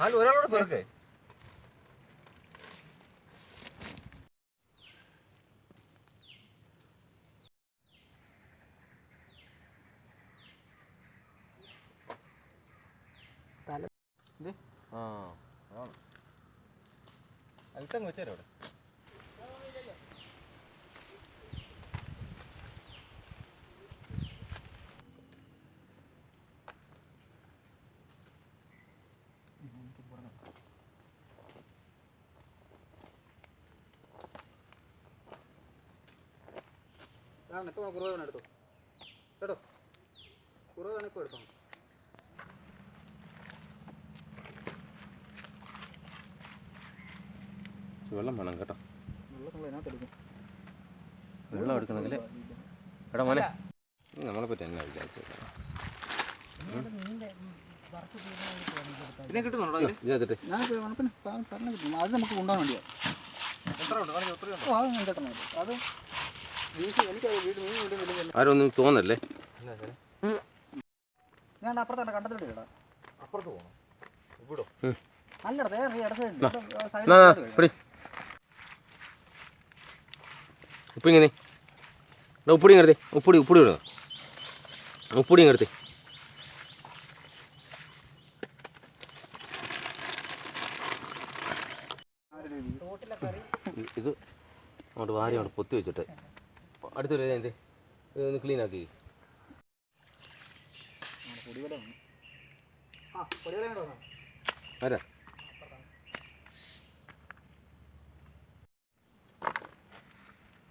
അല്ല ഒരാളോട് പെറുക്കേ. ഇത്? ആ ആണ് അൽക്കങ്ങ് വെച്ചേരാ അവിടെ ഇപ്പോൾ കുറവ് വേണം എടുത്തോ. കേട്ടോ കുറവ് വേണമെങ്കിൽ എടുത്തോ. വെള്ളം വേണം കേട്ടോ. വെള്ളം എടുക്കണമെങ്കിൽ എടാ മോനെ. നമ്മളെ പറ്റി എന്നാ കിട്ടുന്നുണ്ടോ ഞാൻ പിന്നെ പറഞ്ഞു കിട്ടും. അത് നമുക്ക് കൊണ്ടുപോകാൻ വേണ്ടിയാണ് എത്ര ഉണ്ട്? എത്ര ഓ അത് ഞാൻ കേട്ടോ അത് ആരൊന്നും തോന്നല്ലേ? ഞാൻ അപ്പുറത്ത് തന്നെ കണ്ടത്തിട്ട് അപ്പുറത്ത് പോകണം ഇവിടോ? ഇടത്ത് പിടി ഉപ്പ് ഇങ്ങനെ. ഉപ്പുടി ഇങ്ങടുത്തേ ഉപ്പുടി ഉപ്പുടി വിടുക ഉപ്പുടി ഇങ്ങനെ തോട്ടിലെ കറി ഇത് അങ്ങോട്ട് വാരി അങ്ങോട്ട് പൊത്തി വെച്ചിട്ട്. അടുത്തൊരു എന്ത് ഇതൊന്ന് ക്ലീൻ ആക്കി. വരാം.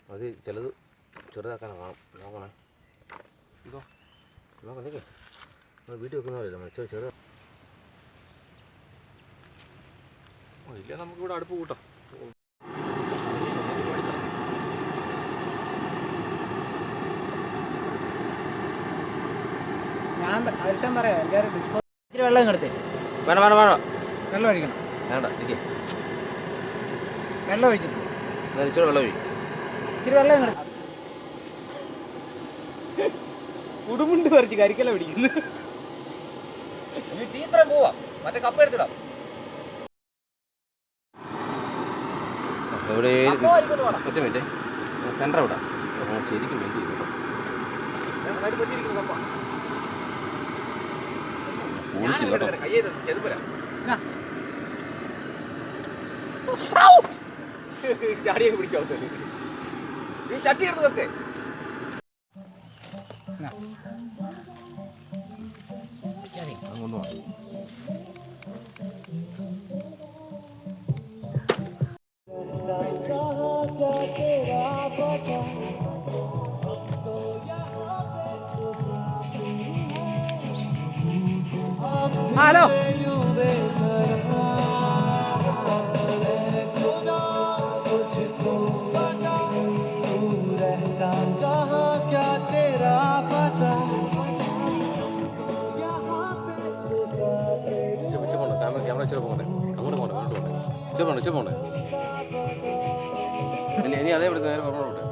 അത് ചിലത് ചെറുതാക്കാനാണ് നോക്കണേ. ഇതോ നോക്കാം നിൽക്കേ നമ്മൾ വീട്ടിൽ വെക്കുന്ന പോലെയല്ല മറ്റേ ചെറു ഓ ഇല്ല നമുക്കിവിടെ അടുപ്പ് കൂട്ടാം. ഞാൻ അരിഷ്ടം പറയാം. എല്ലാവരും ഡിസ്പോ വെള്ളം ഇങ്ങടുത്തേ വേണം വേണം വേണം. വെള്ളം ഒഴിക്കണം. വേണ്ട ഇരിക്കേ. വെള്ളം ഒഴിച്ചിട്ട് ഇച്ചിരി വെള്ളം വെള്ളം ഉടുമുണ്ട് പറിച്ച് കരിക്കല പിടിക്കുന്നു. ഇനി ടീച്ചറെ പോവാ. മറ്റേ കപ്പ എടുത്തിടാം. എവിടെ ഒറ്റ മിനിറ്റ്. സെന്റർ എവിടെ ആ, ശരിക്കും വേണ്ടി ഓടിച്ചു കേട്ടോ. ചാടിയൊക്കെ പിടിക്കാവത്തല്ലേ ഈ ചട്ടി എടുത്ത് വെക്കേ. അങ്ങോട്ട് ഹലോ. ഇച്ചിരി അങ്ങോട്ട് പോകണ്ടേ? അങ്ങോട്ട് പോകണ്ടേ? ഇച്ചിരി പോകണ്ടേ? ഇനി അതേ ഇവിടുത്തെ നേരെ പറഞ്ഞോട്ടെ